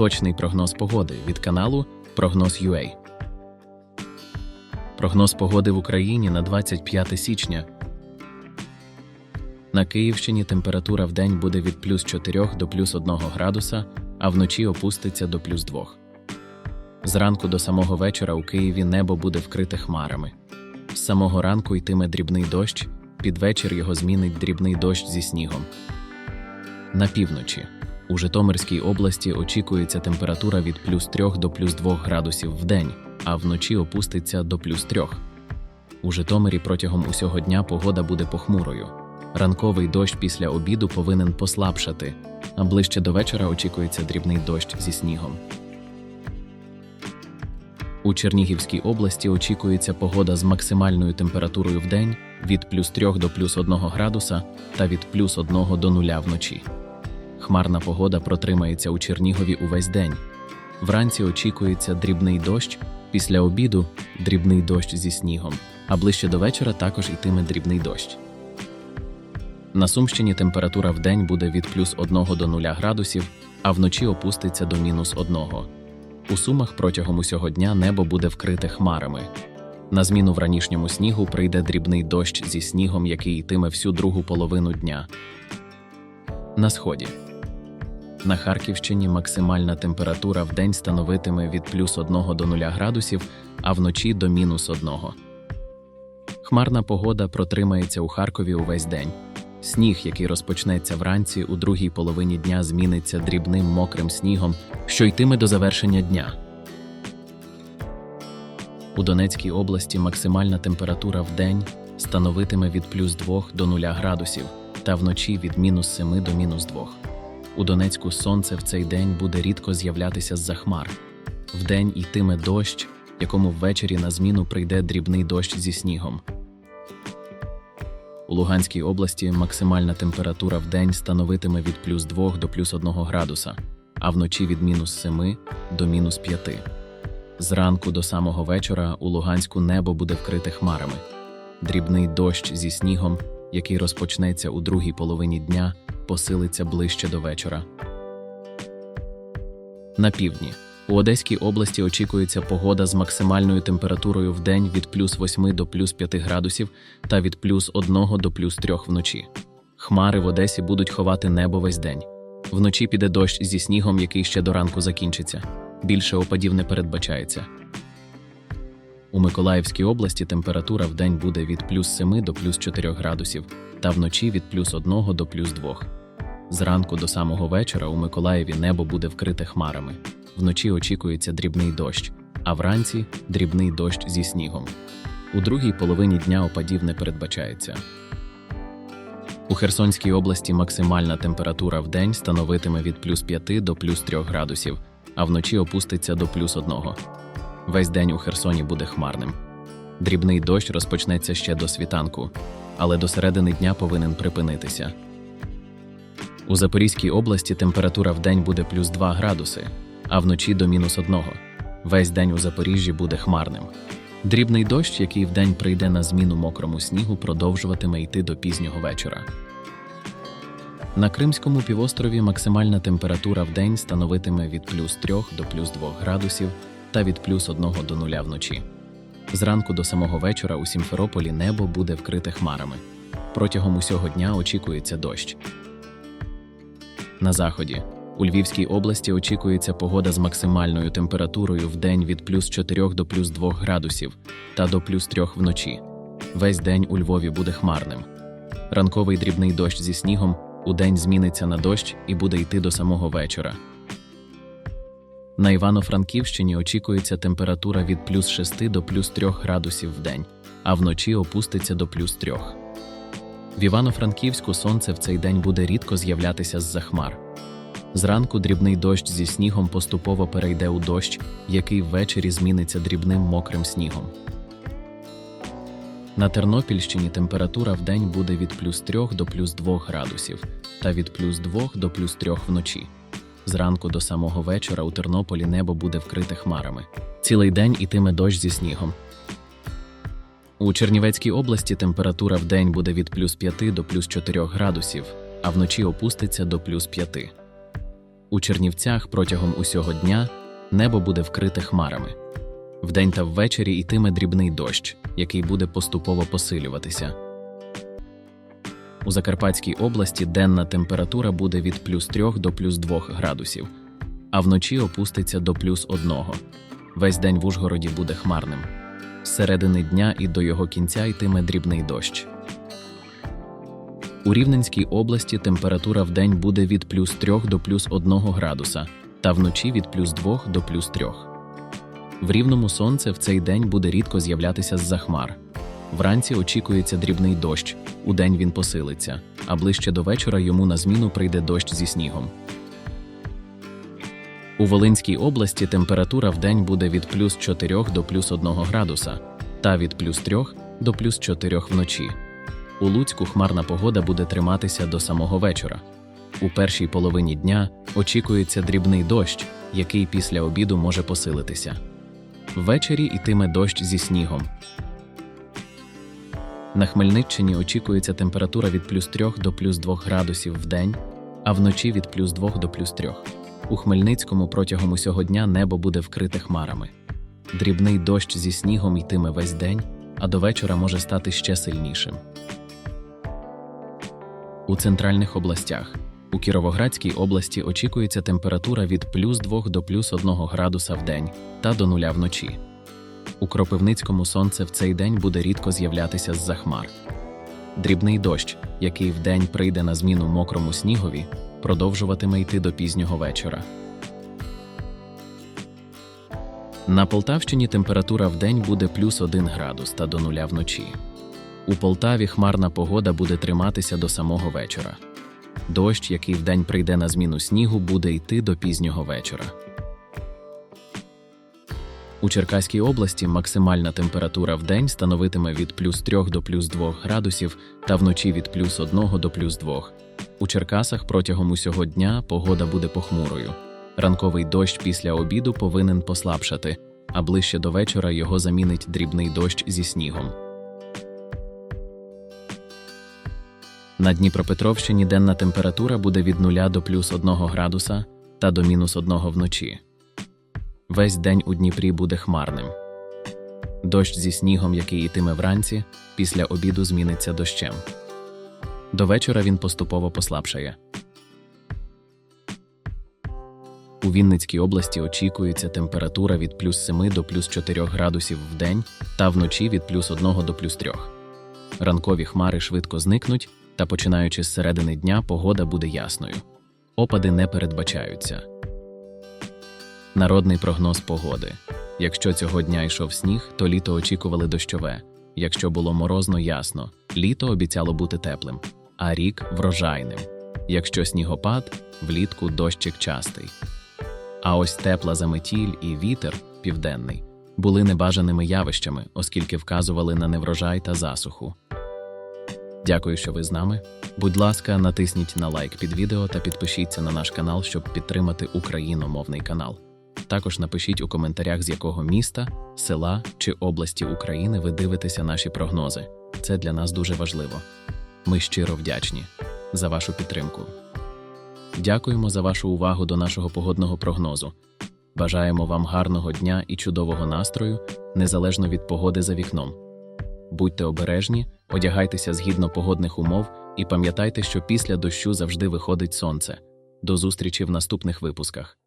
Точний прогноз погоди від каналу Прогноз UA. Прогноз погоди в Україні на 25 січня. На Київщині температура в день буде від плюс 4 до плюс 1 градуса, а вночі опуститься до плюс 2. Зранку до самого вечора у Києві небо буде вкрите хмарами. З самого ранку йтиме дрібний дощ, під вечір його змінить дрібний дощ зі снігом. На півночі. У Житомирській області очікується температура від плюс 3 до плюс 2 градусів в день, а вночі опуститься до плюс 3. У Житомирі протягом усього дня погода буде похмурою. Ранковий дощ після обіду повинен послабшати, а ближче до вечора очікується дрібний дощ зі снігом. У Чернігівській області очікується погода з максимальною температурою в день від плюс 3 до плюс 1 градуса та від плюс 1 до 0 вночі. Хмарна погода протримається у Чернігові увесь день. Вранці очікується дрібний дощ, після обіду дрібний дощ зі снігом, а ближче до вечора також йтиме дрібний дощ. На Сумщині температура в день буде від плюс 1 до 0 градусів, а вночі опуститься до мінус 1. У Сумах протягом усього дня небо буде вкрите хмарами. На зміну вранішньому снігу прийде дрібний дощ зі снігом, який йтиме всю другу половину дня. На сході. На Харківщині максимальна температура в день становитиме від плюс 1 до 0 градусів, а вночі до мінус 1. Хмарна погода протримається у Харкові увесь день. Сніг, який розпочнеться вранці, у другій половині дня зміниться дрібним мокрим снігом, що йтиме до завершення дня. У Донецькій області максимальна температура в день становитиме від плюс 2 до 0 градусів та вночі від мінус 7 до мінус 2. У Донецьку сонце в цей день буде рідко з'являтися з-за хмар. Вдень йтиме дощ, якому ввечері на зміну прийде дрібний дощ зі снігом. У Луганській області максимальна температура в день становитиме від плюс 2 до плюс 1 градуса, а вночі від мінус 7 до мінус 5. Зранку до самого вечора у Луганську небо буде вкрите хмарами. Дрібний дощ зі снігом, який розпочнеться у другій половині дня, посилиться ближче до вечора. На півдні. У Одеській області очікується погода з максимальною температурою в день від плюс 8 до плюс 5 градусів та від плюс 1 до плюс 3 вночі. Хмари в Одесі будуть ховати небо весь день. Вночі піде дощ зі снігом, який ще до ранку закінчиться. Більше опадів не передбачається. У Миколаївській області температура в день буде від плюс 7 до плюс 4 градусів, та вночі від плюс 1 до плюс 2. Зранку до самого вечора у Миколаєві небо буде вкрите хмарами. Вночі очікується дрібний дощ, а вранці дрібний дощ зі снігом. У другій половині дня опадів не передбачається. У Херсонській області максимальна температура в день становитиме від плюс 5 до плюс 3 градусів, а вночі опуститься до плюс 1. Весь день у Херсоні буде хмарним. Дрібний дощ розпочнеться ще до світанку, але до середини дня повинен припинитися. У Запорізькій області температура в день буде плюс 2 градуси, а вночі до мінус 1. Весь день у Запоріжжі буде хмарним. Дрібний дощ, який вдень прийде на зміну мокрому снігу, продовжуватиме йти до пізнього вечора. На Кримському півострові максимальна температура в день становитиме від плюс 3 до плюс 2 градусів та від плюс 1 до 0 вночі. Зранку до самого вечора у Сімферополі небо буде вкрите хмарами. Протягом усього дня очікується дощ. На заході у Львівській області очікується погода з максимальною температурою в день від плюс 4 до плюс 2 градусів та до плюс 3 вночі. Весь день у Львові буде хмарним. Ранковий дрібний дощ зі снігом у день зміниться на дощ і буде йти до самого вечора. На Івано-Франківщині очікується температура від плюс 6 до плюс 3 градусів в день, а вночі опуститься до плюс 3. В Івано-Франківську сонце в цей день буде рідко з'являтися з-за хмар. Зранку дрібний дощ зі снігом поступово перейде у дощ, який ввечері зміниться дрібним мокрим снігом. На Тернопільщині температура в день буде від плюс 3 до плюс 2 градусів та від плюс 2 до плюс 3 вночі. Зранку до самого вечора у Тернополі небо буде вкрите хмарами. Цілий день ітиме дощ зі снігом. У Чернівецькій області температура в день буде від плюс 5 до плюс 4 градусів, а вночі опуститься до плюс 5. У Чернівцях протягом усього дня небо буде вкрите хмарами. Вдень та ввечері йтиме дрібний дощ, який буде поступово посилюватися. У Закарпатській області денна температура буде від плюс 3 до плюс 2 градусів, а вночі опуститься до плюс 1. Весь день в Ужгороді буде хмарним. З середини дня і до його кінця йтиме дрібний дощ. У Рівненській області температура в день буде від плюс 3 до плюс 1 градуса, та вночі від плюс 2 до плюс 3. В рівному сонце в цей день буде рідко з'являтися з-за хмар. Вранці очікується дрібний дощ, удень він посилиться, а ближче до вечора йому на зміну прийде дощ зі снігом. У Волинській області температура в день буде від плюс 4 до плюс 1 градуса, та від плюс 3 до плюс 4 вночі. У Луцьку хмарна погода буде триматися до самого вечора. У першій половині дня очікується дрібний дощ, який після обіду може посилитися. Ввечері йтиме дощ зі снігом. На Хмельниччині очікується температура від плюс 3 до плюс 2 градусів в день, а вночі від плюс 2 до плюс 3. У Хмельницькому протягом усього дня небо буде вкрите хмарами. Дрібний дощ зі снігом йтиме весь день, а до вечора може стати ще сильнішим. У центральних областях у Кіровоградській області очікується температура від плюс 2 до плюс 1 градуса в день та до нуля вночі. У Кропивницькому сонце в цей день буде рідко з'являтися з-за хмар. Дрібний дощ, який вдень прийде на зміну мокрому снігові, продовжуватиме йти до пізнього вечора. На Полтавщині температура вдень буде плюс 1 градус та до нуля вночі. У Полтаві хмарна погода буде триматися до самого вечора. Дощ, який вдень прийде на зміну снігу, буде йти до пізнього вечора. У Черкаській області максимальна температура в день становитиме від плюс 3 до плюс 2 градусів та вночі від плюс 1 до плюс 2. У Черкасах протягом усього дня погода буде похмурою. Ранковий дощ після обіду повинен послабшати, а ближче до вечора його замінить дрібний дощ зі снігом. На Дніпропетровщині денна температура буде від 0 до плюс 1 градуса та до мінус 1 вночі. Весь день у Дніпрі буде хмарним. Дощ зі снігом, який йтиме вранці, після обіду зміниться дощем. До вечора він поступово послабшає. У Вінницькій області очікується температура від плюс 7 до плюс 4 градусів в день та вночі від плюс 1 до плюс 3. Ранкові хмари швидко зникнуть, та починаючи з середини дня погода буде ясною. Опади не передбачаються. Народний прогноз погоди. Якщо цього дня йшов сніг, то літо очікували дощове. Якщо було морозно ясно, літо обіцяло бути теплим, а рік врожайним. Якщо снігопад, влітку дощик частий. А ось тепла заметіль і вітер південний були небажаними явищами, оскільки вказували на неврожай та засуху. Дякую, що ви з нами. Будь ласка, натисніть на лайк під відео та підпишіться на наш канал, щоб підтримати україномовний канал. Також напишіть у коментарях, з якого міста, села чи області України ви дивитеся наші прогнози. Це для нас дуже важливо. Ми щиро вдячні за вашу підтримку. Дякуємо за вашу увагу до нашого погодного прогнозу. Бажаємо вам гарного дня і чудового настрою, незалежно від погоди за вікном. Будьте обережні, одягайтеся згідно погодних умов і пам'ятайте, що після дощу завжди виходить сонце. До зустрічі в наступних випусках.